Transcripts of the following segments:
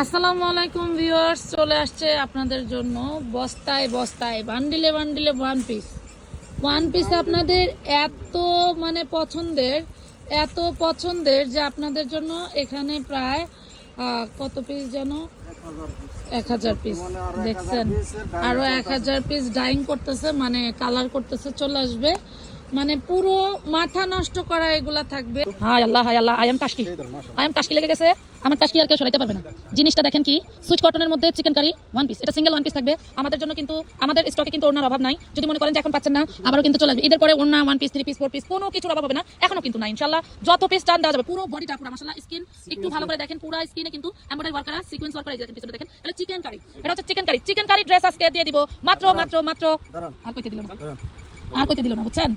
আসসালামু আলাইকুম ভিউয়ার্স, চলে আসছে আপনাদের জন্য বস্তায় বস্তায়, বান্ডিলে বান্ডিলে ওয়ান পিস ওয়ান পিস আপনাদের এত মানে পছন্দের, এত পছন্দের যে আপনাদের জন্য এখানে প্রায় কত পিস যেন? এক হাজার পিস দেখছেন? আরও এক হাজার পিস ডাইং করতেছে মানে কালার করতেছে, চলে আসবে। মানে পুরো মাথা নষ্ট করা এগুলা থাকবে। হায় আল্লাহ হায় আল্লাহ আই এম টাস্কি আই এম টাস্কি লেগে গেছে আমার টাস্কি আর কেউ সরাইতে পারবে না। জিনিসটা দেখেন কি সুইচ কটনের মধ্যে চিকেন কারি ওয়ান পিস এটা সিঙ্গেল ওয়ান পিস থাকবে। আমাদের জন্য কিন্তু আমাদের স্টকে কিন্তু ওনার অভাব নাই। যদি মনে করেন যে এখন পাচ্ছেন না আবারও কিন্তু চলে আসবে। ঈদের পরে ওনা one piece three piece four piece কোনো কিছুর অভাব হবে না। এখনও কিন্তু নাই ইনশাল্লাহ যত পিস টান দেওয়া যাবে পুরো বডিটা পুরো মাসাল্লাহ স্কিন একটু ভালো করে দেখেন পুরো স্কিনে কিন্তু এমব্রয়ডারি ওয়ার্ক করা সিকোয়েন্স ওয়ার্ক করা এই দেখেন পিছনে দেখেন এটা চিকেন কারি এটা হচ্ছে chicken curry chicken curry dress আজকে দিয়ে দিব। মাত্র মাত্র মাত্র আর কইতে দিল না। আর কইতে দিল না বুঝছেন?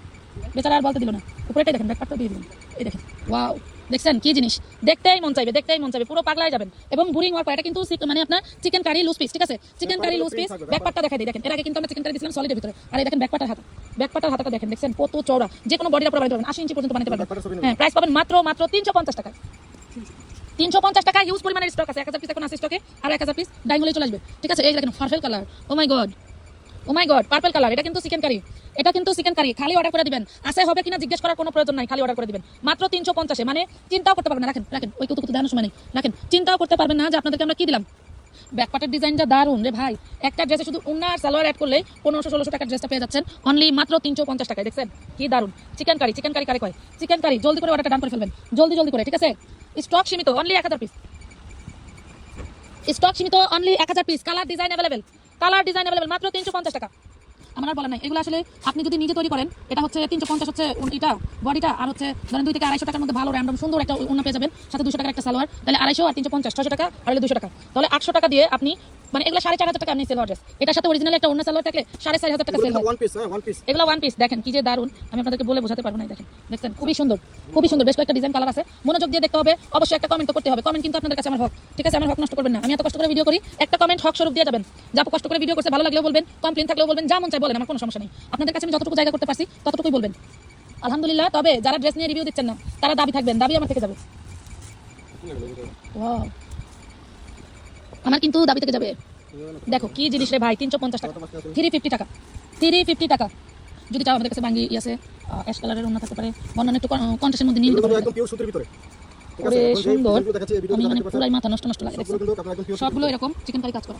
বেচারা আর বলতে দিল না। উপরেটাই দেখেন ব্যাকপারটা দিয়ে দিলেন। এই দেখেন ওয়াও দেখছেন কি জিনিস? দেখতেই মন চাইবে দেখতেই মন চাইবে পুরো পাগলাই যাবেন। এবং বুরিং ওয়ার্ক এটা কিন্তু মানে আপনার চিকেন কারি লুজ পিস ঠিক আছে? চিকেন কারি লুজ পিস ব্যাকপারটা দেখাই দিই। দেখেন এর আগে কিন্তু আমরা চিকেন কারি দিয়েছিলাম সলিডের ভিতরে। আর এই দেখেন ব্যাকপারটার হাতা। ব্যাকপারটার হাতাটা দেখেন দেখছেন? কত চওড়া। যে কোনো বডির উপর বানাতে পারবেন আশি ইঞ্চি পর্যন্ত বানাতে পারবেন। হ্যাঁ প্রাইস পাবেন মাত্র মাত্র তিনশো পঞ্চাশ টাকা তিনশো পঞ্চাশ টাকা হিউজ পরিমাণের স্টক আছে। এক হাজার পিস এখন আছে স্টকে আর এক হাজার পিস ডাইং হলে চলে আসবে। ঠিক আছে এই দেখেন purple colour oh my god oh my god purple colour এটা কিন্তু চিকেন কারি এটা কিন্তু চিকেন কারি খালি অর্ডার করে দিবেন। আছে, হবে কিনা জিজ্ঞেস করার কোনো প্রয়োজন নাই, খালি অর্ডার করে দিবেন। মাত্র তিনশো পঞ্চাশে মানে চিন্তাও করতে পারবেন রাখেন রাখেন, ওই কুতু কুতু সময় নেই রাখেন, চিন্তাও করতে পারবেন না যে আপনাদেরকে আমরা কি দিলাম। ব্যাকপার্টের ডিজাইনটা দারুণ, রে ভাই। একটা ড্রেসে শুধু উন্না আর সালোয়ার অ্যাড করলে পনেরোশো, ষোলোশো টাকার ড্রেসটা পেয়ে যাচ্ছেন। অনলি মাত্র তিনশো পঞ্চাশ টাকায়, দেখছেন? কি দারুণ। চিকেন কারি চিকেন কারি কারি কয়? চিকেন কারি জলদি করে অর্ডারটা ডান করে ফেলবেন। জলদি জলদি করে, ঠিক আছে? স্টক সীমিত অনলি এক হাজার পিস স্টক সীমিত অনলি এক হাজার piece colour design available colour design available মাত্র তিনশো পঞ্চাশ টাকা। আমার আর বলার নাই। এগুলো আসলে আপনি যদি নিজে তৈরি করেন এটা হচ্ছে তিনশো পঞ্চাশ হচ্ছে এটা বডিটা আর হচ্ছে ধরেন দুই থেকে আড়াইশো টাকার মধ্যে ভালো র্যান্ডম সুন্দর একটা উন্না পেয়ে যাবেন সাথে দুশো টাকার একটা সালোয়ার তাহলে আড়াইশো আর তিনশো পঞ্চাশ ছশো টাকা আর দুশো টাকা। তাহলে আটশো টাকা দিয়ে আপনি মানে এগুলো সাড়ে চার হাজার টাকা আপনি সেল ড্রেস এটার সাথে অরিজিনাল একটা অন্য সালোয়ার থাকলে সাড়ে চার হাজার টাকা সেল হয়। ওয়ান পিস হ্যাঁ পিস এগুলো ওয়ান পিস দেখেন কি যে দারুণ আমি আপনাদেরকে বলে বোঝাতে পারব না দেখেন। দেখছেন? খুবই সুন্দর খুবই সুন্দর। বেশ কয়েকটা ডিজাইন কালার আছে। মনোযোগ দিয়ে দেখতে হবে। অবশ্যই একটা কমেন্ট করতে হবে। কমেন্ট কিন্তু আপনাদের কাছে আমার হক। ঠিক আছে? আমার হক নষ্ট করবেন না। আমি এত কষ্ট করে ভিডিও করি। একটা কমেন্ট হক স্বরূপ দিয়ে যাবেন। যা কষ্ট করে ভিডিও করতে ভালো লাগলেও বলবেন কমপ্লেন থাকলেও বলবেন যা মন চাই বলেন আমার কোনো সমস্যা নেই। আপনাদের কাছে আমি যতটুকু জায়গা করতে পারছি ততটুকুই বলবেন। আলহামদুলিল্লাহ তবে যারা ড্রেস নিয়ে রিভিউ দিচ্ছেন না তারা দাবি থাকবেন দাবি আমার থেকে যাবে। আমার কিন্তু দাবি থেকে যাবে। দেখো কি জিনিস রে ভাই তিনশো পঞ্চাশ টাকা। থ্রি ফিফটি টাকা। থ্রি ফিফটি টাকা। যদি চাও আমাদের কাছে বাঙ্গি ইয়াছে অ্যাশ কালারের অন্য থাকতে পারে অন্যান্য একটু কন্টেস্টের মধ্যে নিয়ে নিতে আছে এখন যে সুন্দর। আমি মানে পুরাই মাথা নষ্ট নষ্ট লাগে সবগুলো এরকম চিকেন কারি কাজ করা।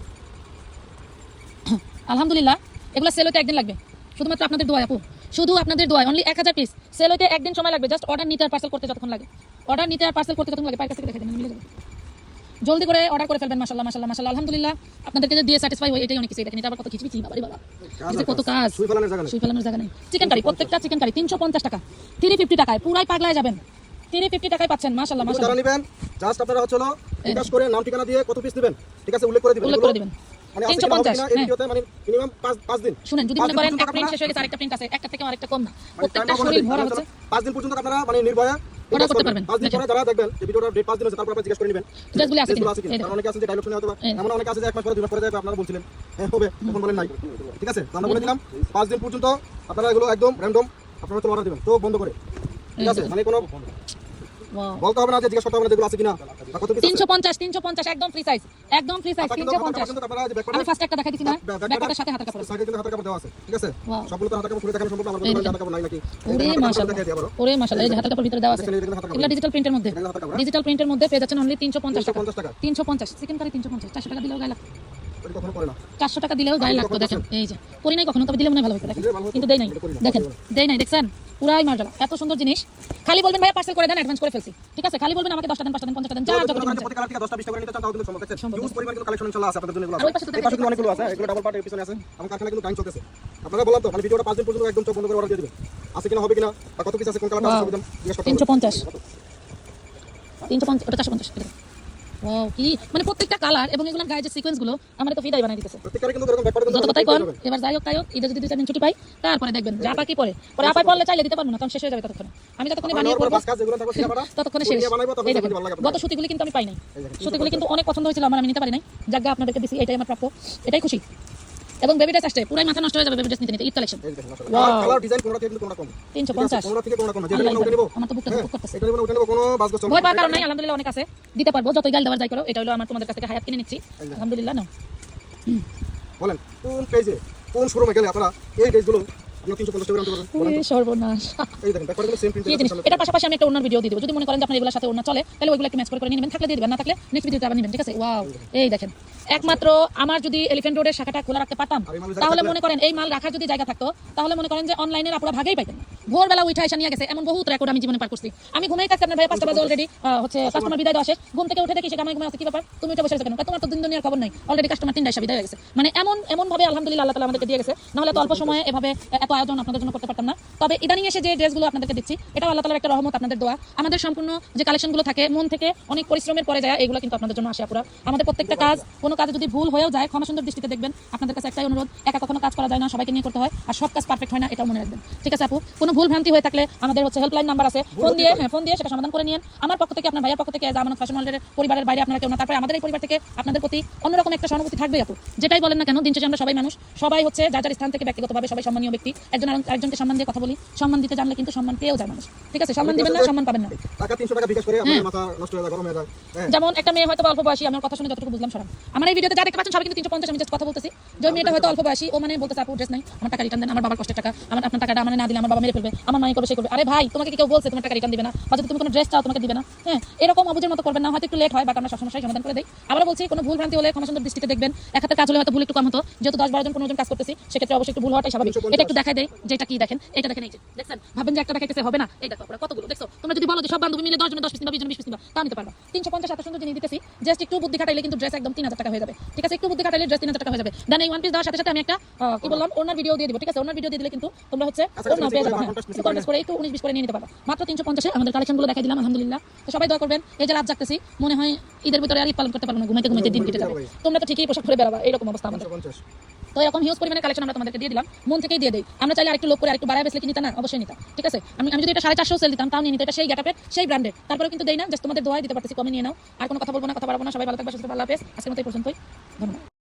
আলহামদুলিল্লাহ এগুলো সেল হতে একদিন লাগবে। শুধুমাত্র আপনাদের দোয়া আপু। শুধু আপনাদের দোয়া অনলি এক হাজার পিস সেল হতে একদিন সময় লাগবে জাস্ট অর্ডার নিতে আর পার্সেল করতে যতক্ষণ লাগে। অর্ডার নিতে আর পার্সেল করতে যতক্ষণ লাগে পায়ের কাছ থেকে দেখে দেবেন মিলে যাবে। জলদি করে অর্ডার করে ফেলবেন মাসাল্লাহ মাসাল্লাহ মাসাল্লাহ আলহামদুলিল্লাহ আপনাদেরকে যে দিয়ে স্যাটিসফাই হয় এটাই অনেক কিছু। দেখেন এটা আবার কত বাবারে বাবা। এই কত কাজ। সুই ফেলানোর জায়গা নেই। চিকেন কারি প্রত্যেকটা চিকেন কারি তিনশো পঞ্চাশ টাকা। থ্রি ফিফটি টাকায় পুরাই পাগলায় যাবেন। থ্রি ফিফটি টাকায় পাচ্ছেন মাসাল্লাহ মাসাল্লাহ নেবেন। জাস্ট আপনারা হচ্ছে বিকাশ করে নাম ঠিকানা দিয়ে কত পিস নেবেন ঠিক আছে উল্লেখ করে দিবেন। উল্লেখ করে দিবেন। তিনশো পঞ্চাশ হ্যাঁ মানে পাঁচ দিন শুনেন যদি মনে করেন পর্যন্ত এক প্রিন্ট আপনারা- শেষ হয়ে গেছে আরেকটা প্রিন্ট আছে একটা থেকে আরেকটা কম না মানে প্রত্যেকটা শরীর ভরা হচ্ছে পাঁচ দিন পর্যন্ত আপনারা মানে নির্ভয়ে Order করতে পারবেন। পাঁচ দিন পরে যারা দেখবেন যে ভিডিওটা ডেট পাঁচ দিন আছে তারপর আপনারা জিজ্ঞেস করে নেবেন ড্রেসগুলো আছে কিনা? আছে কিনা এই দেখো। কারণ অনেকে আছে যে ডায়লগ শুনে হয়তো এমন অনেক আছে যে এক মাস পরে দুই মাস পরে যাবে আপনারা বলছিলেন হ্যাঁ হবে তখন বলেন নাই ঠিক আছে তো আমরা বলে দিলাম পাঁচ দিন পর্যন্ত আপনারা এগুলো একদম র্যান্ডম আপনারা হচ্ছে অর্ডার দিবেন তো বন্ধ করে ঠিক আছে মানে কোনো. বলতে হবে না যে জিজ্ঞেস করতে হবে না যেগুলো আছে কিনা তিনশো পঞ্চাশ তিনশো পঞ্চাশ একদম ফ্রি সাইজ একদম ফ্রি সাইজ তিনশো পঞ্চাশ। আমি ফার্স্ট একটা দেখাই দিছি না সাথে হাতের কাপড় সাইডে কিন্তু হাতের কাপড় দেওয়া আছে ঠিক আছে? সবগুলো হাতের কাপড় খুলে দেখানো সম্ভব না আমার হাতের কাপড় নাই নাকি? ওরে মাশাআল্লাহ ওরে মাশাআল্লাহ এই হাতের কাপড় ভিতরে দেওয়া আছে। এগুলো ডিজিটাল প্রিন্টের মধ্যে? ডিজিটাল প্রিন্টের মধ্যে পেয়ে যাচ্ছেন অনলি তিনশো পঞ্চাশ টাকা। 350 টাকা। তিনশো পঞ্চাশ চিকেন কারি তিনশো পঞ্চাশ চারশো টাকা দিলেও গায়ে লাগতো চারশো টাকা দিলেও গায়ে লাগতো দেখেন এই যে। করি নাই কখনো তবে দিলে মনে ভালো হতো দেখেন। কিন্তু দেই নাই। দেখেন দেই নাই দেখছেন? পুরাই মার্জালা এত সুন্দর জিনিস। খালি বলবেন ভাইয়া পার্সেল করে দেন অ্যাডভান্স করে ফেলছি। ঠিক আছে খালি বলবেন আমাকে দশটা দেন পাঁচটা দেন পঞ্চাশটা দেন যা যত দিন প্রতি কালার থেকে 10টা 20টা করে নিতে চান তাও কিন্তু সম্ভব। আছে। হিউজ পরিমাণ কিন্তু কালেকশন ইনশাআল্লাহ আছে আপনাদের জন্য এগুলো। আছে এই পাশে কিন্তু অনেকগুলো আছে এগুলো ডাবল পার্ট এর পিছনে আছে। আমার কারখানা কিন্তু টাইম চলতেছে। আপনারা বললাম তো মানে ভিডিওটা পাঁচ দিন পর্যন্ত একদম চোখ বন্ধ করে অর্ডার দিয়ে দিবেন। আছে কিনা হবে কিনা বা কত পিস আছে কোন কালারটা আছে জিজ্ঞেস করতে তিনশো হবে পঞ্চাশ। তিনশো পঞ্চাশ ওটা চারশো পঞ্চাশ ও কি? মানে প্রত্যেকটা কালার এবং এগুলোর গায়ে যে সিকোয়েন্সগুলো আমার তো ফিদাই বানাই দিতেছে। প্রত্যেকটা কিন্তু এরকম ব্যাপারে কর এবার যাই হোক তাই হোক যদি দুই চার দিন ছুটি পাই তারপরে দেখবেন যে আপা কি পরে পরে আপাই পড়লে চাইলে দিতে পারব না তখন শেষ হয়ে যাবে ততক্ষণে। আমি যতক্ষণে বানিয়ে ততক্ষণে শেষ। এই দেখেন গত সুতিগুলি কিন্তু আমি পাই নাই। সুতিগুলি কিন্তু অনেক পছন্দ হয়েছিল আমার আমি নিতে পারি নাই। জায়গা আপনাদেরকে দিছি এটাই আমার প্রাপ্য। এটাই খুশি। এবং বেবি ড্রেস আসছে পুরাই মাথা নষ্ট হয়ে যাবে বেবি ড্রেস নিতে নিতে ঈদ কালেকশন এই দেখেন মাশাআল্লাহ। Wow. আর কালার ডিজাইন কোনটা থেকে কোনটা কম। তিনশো ঠিক আছে পঞ্চাশ। কোনটা থেকে কোনটা কম যেটা আমরা উঠে নেব। আমার তো বুকটা হ্যাঁ বুক করতেছে। এটা আমরা উঠে নেব কোনো বাস বাস ভয় পাওয়ার কারণ নাই আলহামদুলিল্লাহ অনেক আছে। দিতে পারব যতই গাল দেওয়ার যাই করো এটা হলো আমার তোমাদের কাছ থেকে হায়াত কিনে নিচ্ছি। আলহামদুলিল্লাহ না বলেন কোন পেজে কোন শোরুমে গেলে আপনারা এই ড্রেসগুলো আপনারা 350 টাকা আনতে পারবেন? বলেন তো। সর্বনাশ। এই দেখেন ব্যাপারগুলো সেম প্রিন্ট কি জিনিস এটার পাশাপাশি আমি একটা অন্য ভিডিও দিয়ে দেবো। যদি মনে করেন যে আপনার এগুলোর সাথে অন্য চলে তাহলে ওইগুলো একটু ম্যাচ করে করে নিয়ে নেবেন। থাকলে দিয়ে দেবেন না থাকলে নেক্সট ভিডিওতে আবার নেবেন ঠিক আছে? ওয়াও এই দেখেন। একমাত্র আমার যদি এলিফেন্ট রোডের শাখাটা খোলা রাখতে পারতাম তাহলে মনে করেন এই মাল রাখার যদি জায়গা থাকতো তাহলে মনে করেন যে অনলাইনের আপনারা ভাগেই পাইতেন। ভোরবেলা উঠে এসে নিয়ে গেছে। এমন বহুত রেকর্ড আমি জীবনে পার করছি। আমি ঘুমাই থাকতে আপনার ভাই পাঁচটা বাজে অলরেডি হচ্ছে কাস্টমার বিদায় দেওয়া শেষ। ঘুম থেকে উঠে দেখি সে কামাই ঘুমাই আছে কি ব্যাপার? তুমি উঠে বসে কেন? তোমার তো দিন দুনিয়ার খবর নাই। অলরেডি কাস্টমার তিনটা এসে বিদায় হয়ে গেছে। মানে এমন এমন ভাবে আলহামদুলিল্লাহ আল্লাহ তালা আমাদেরকে দিয়ে গেছে। নাহলে তো অল্প সময়ে এভাবে এত আয়োজন আপনাদের জন্য করতে পারতাম না। তবে ইদানিং এসে যে ড্রেসগুলো আপনাদেরকে দিচ্ছি এটা আল্লাহ তালার একটা রহমত আপনাদের দোয়া। আমাদের সম্পূর্ণ যে কালেকশনগুলো থাকে মন থেকে অনেক পরিশ্রমের পরে যায় এগুলো কিন্তু আপনাদের জন্য আসে আপুরা। আমাদের প্রত্যেকটা কাজ কোনো কাজে যদি ভুল হয়েও যায় ক্ষমা সুন্দর দৃষ্টিতে দেখবেন। আপনাদের কাছে একটাই অনুরোধ একা কখনো কাজ করা যায় না সবাইকে নিয়ে করতে হয়। আর সব কাজ পারফেক্ট হয় না এটাও মনে রাখবেন। ঠিক আছে আপু? কোনো ভুল ভ্রান্তি হয়ে থাকলে আমাদের হচ্ছে হেল্পলাইন নাম্বার আছে। ফোন দিয়ে হ্যাঁ ফোন দিয়ে সেটা সমাধান করে নিন আমার পক্ষ থেকে আপনার ভাইয়ের পক্ষ থেকে জামানত ফ্যাশন ওয়ার্ল্ডের পরিবারের বাইরে আপনারা কেউ না তারপরে আমাদের এই পরিবার থেকে আপনাদের প্রতি অন্যরকম একটা সহানুভূতি থাকবে আপু। যেটাই বলেন না কেন দিন শেষে আমরা সবাই মানুষ। সবাই হচ্ছে যার যার স্থান থেকে ব্যক্তিগতভাবে সবাই সম্মানীয় ব্যক্তি। একজন একজনকে সম্মান দিয়ে কথা বলি। সম্মান দিতে জানলে কিন্তু সম্মান পেয়েও যায় মানুষ। ঠিক আছে? সম্মান দিবেন না সম্মান পাবেন না। টাকা 300 টাকা বিকাশ করে আপনাদের মাথা নষ্ট হয়ে যায় গরম যায়। যেমন একটা মেয়ে হয়তো অল্প বয়সী আমার কথা শুনে যতটুকু বুঝলাম সরাম আমার এই ভিডিওতে যা দেখতে পাচ্ছেন সবাই কিন্তু তিনশো পঞ্চাশ আমি just কথা বলতেছি। যে মেয়েটা হয়তো অল্প বয়সী ও মানে বলতে আপু ড্রেস নাই। আমার টাকা রিটার্ন দেন আমার বাবার কষ্টের টাকা। আমার আপনার টাকাটা আমার না দিলে আমার বাবা মেরে ফেলবে আমার মাই করবে সে করবে? আরে ভাই তোমাকে কেউ বলছে তোমার টাকা রিটার্ন দিবে না? বা যদি তুমি কোনো ড্রেস চাও তোমাকে দিবে না? হ্যাঁ এরকম অবুজের মতো করবেন না হয়তো একটু লেট হয় বাট আমরা সব সমস্যায় সমাধান করে দিই। আবার বলছি কোনো ভুল ভ্রান্তি হলে ক্ষমা সুন্দর দৃষ্টিতে দেখবেন। এক হাতের কাজ হলে হয়তো ভুল একটু কম হতো। যেহেতু দশ বারো জন পনেরো জন কাজ করতেছি সেক্ষেত্রে অবশ্যই একটু ভুল হওয়াটাই স্বাভাবিক। এটা একটু দেখাই দেয় যে এটা কি দেখেন? এটা দেখেন এই যে দেখছেন? ভাবেন যে একটা দেখাইতেছে হবে না? এই দেখো কতগুলো? দেখছ? তোমরা যদি বলো যে সব বান্ধবী মিলে দশ জন দশ পিস নিবা বিশ জন বিশ পিস নিবা তা নিতে পারবা। তিনশো পঞ্চাশ সুন্দর জিনিস দিতেছি জাস্ট একটু বুদ্ধি খাটাইলে কিন্তু ড্রেস একদম তিন হাজার টাকা হয়ে যাবে। ঠিক আছে? একটু বুদ্ধি খাটাইলে ড্রেস তিন হাজার টাকা হয়ে যাবে। দেন এই ওয়ান পিস দেওয়ার সাথে সাথে আমি একটা কি বললাম? ওনার ভিডিও দিয়ে দিব ঠিক আছে? ওনার ভিডিও দিয়ে দিলে কিন্তু তোমরা হচ্ছে আচ্ছা, ওনার পেয়ে যাবে। করে একটু উনিশ বিশ করে নিয়ে নিতে পারবা মাত্র তিনশো পঞ্চাশে আমাদের কালেকশনগুলো দেখাই দিলাম আলহামদুলিল্লাহ। তো সবাই দোয়া করবেন এই যে রাত জাগতেছি মনে হয় ঈদের ভিতরে আর ঈদ পালন করতে পারব না ঘুমাইতে ঘুমাইতে দিন কেটে যাবে। তোমরা তো ঠিকই পোশাক বেড়াবা এরকম অবস্থা আমাদের। তো এরকম হিউজ পরিমাণে কালেকশন আমরা তোমাদেরকে দিয়ে দিলাম মন থেকেই দিয়ে দিই। আমরা চাইলে আরেকটু লোক করে আরেকটু বাড়ায় বেসলে কি না অবশ্যই নিতাম ঠিক আছে? আমি আমি যদি এটা সাড়ে চারশো সেল দিতাম তাও নিয়ে নিতে এটা সেই গ্যাটাপের সেই ব্র্যান্ডের তারপরে কিন্তু দেই না জাস্ট তোমাদের দোয়াই দিতে পারতেছি কমে নিয়ে নাও। আর কোনো কথা বলব না কথা বাড়বো না সবাই ভালো থাকবে সুস্থ হাফেজ। আজকের মতো এই পর্যন্তই ধন্যবাদ।